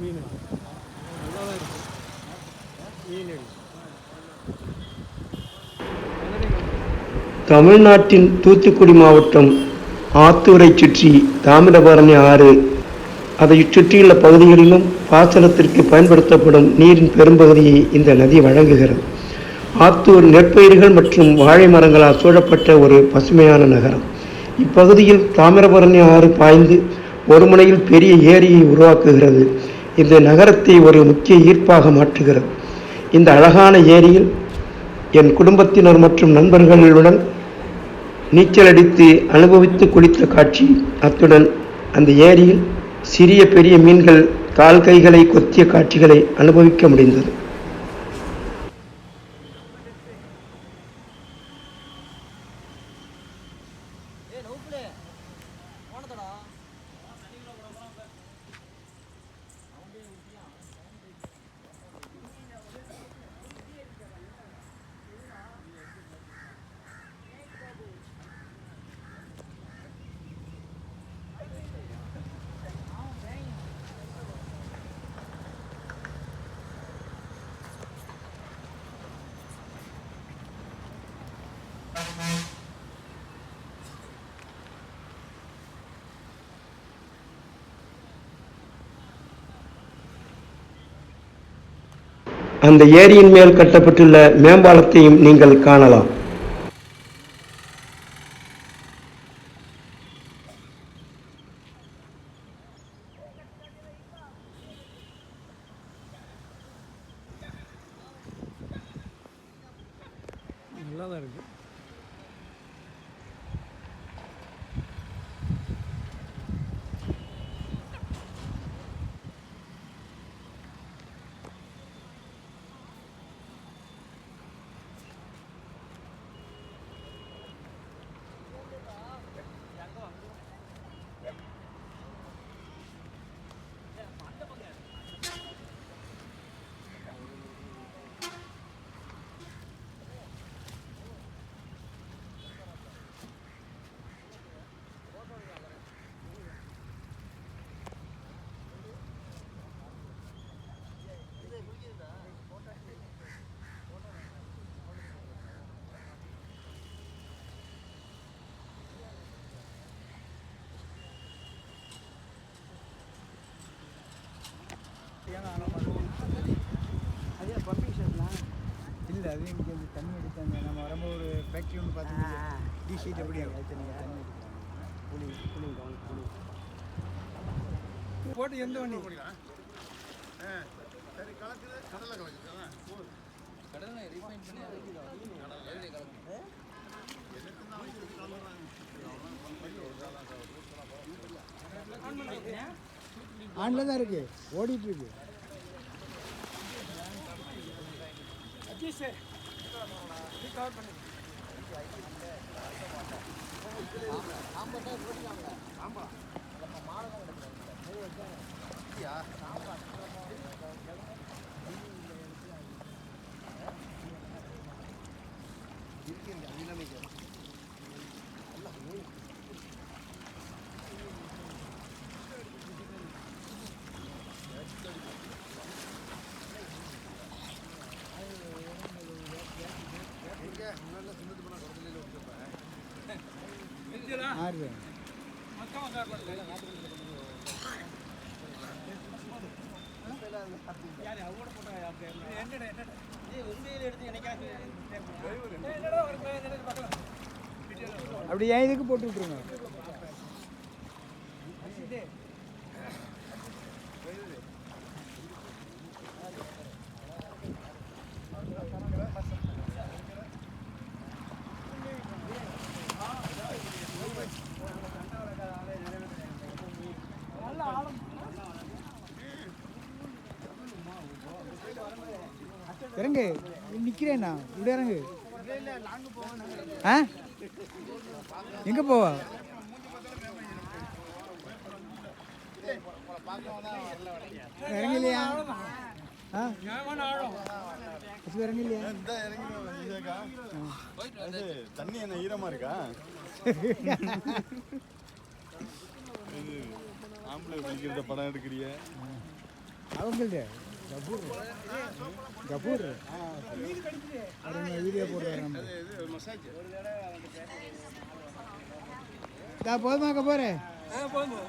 மீன் நல்லா தான் மீன் தமிழ்நாட்டின் தூத்துக்குடி மாவட்டம் ஆத்தூரை சுற்றி தாமிரபரணி ஆறு. அதை சுற்றியுள்ள பகுதிகளிலும் பாசனத்திற்கு பயன்படுத்தப்படும் நீரின் பெரும்பகுதியை இந்த நதி வழங்குகிறது. ஆத்தூர் நெற்பயிர்கள் மற்றும் வாழை மரங்களால் சூழப்பட்ட ஒரு பசுமையான நகரம். இப்பகுதியில் தாமிரபரணி ஆறு பாய்ந்து ஒரு முனையில் பெரிய ஏரியை உருவாக்குகிறது. இந்த நகரத்தை ஒரு முக்கிய ஈர்ப்பாக மாற்றுகிறது. இந்த அழகான ஏரியில் என் குடும்பத்தினர் மற்றும் நண்பர்களுடன் நீச்சல் அடித்து அனுபவித்து குளித்த காட்சி. அத்துடன் அந்த ஏரியில் சிறிய பெரிய மீன்கள் கால் கைகளை கொத்திய காட்சிகளை அனுபவிக்க முடிந்தது. ஏய் லவ் போனதடா. அந்த ஏரியின் மேல் கட்டப்பட்டுள்ள மேம்பாலத்தையும் நீங்கள் காணலாம். நல்லா தான் இருக்கு. அதே பம்பிங் ஷெட்லாம் இல்லை அது இங்கே வந்து தண்ணி எடுத்தாங்க நம்ம வரும்போது ஒரு ஃபேக்ட்ரி ஒன்று பார்த்து டி ஷீட் எப்படி நீங்கள் தண்ணி எடுத்தாங்க புளி புளி புளி போட்டு எந்த வண்டி? ஆன்ல தான் இருக்கு. ஓடிட்டு இருக்கு. ஐடி சார் ஆறு அப்படி ஏன் இதுக்கு போட்டு விட்டுருங்க இறங்கு. நிற்கிறேண்ணா இப்படி இறங்கு. ஆ? எங்கே போவா? இறங்கலையா? ஆ? இறங்கலையா? தண்ணி என்ன ஈரமா இருக்கா ஆம்பளை பிடிக்கிறத படம் எடுக்கிறிய அவங்கள்ட்ட? கபூர். கபூர் அவங்க வீடியோ போடுறாரு நம்ம போதுமா கபூர் போதும்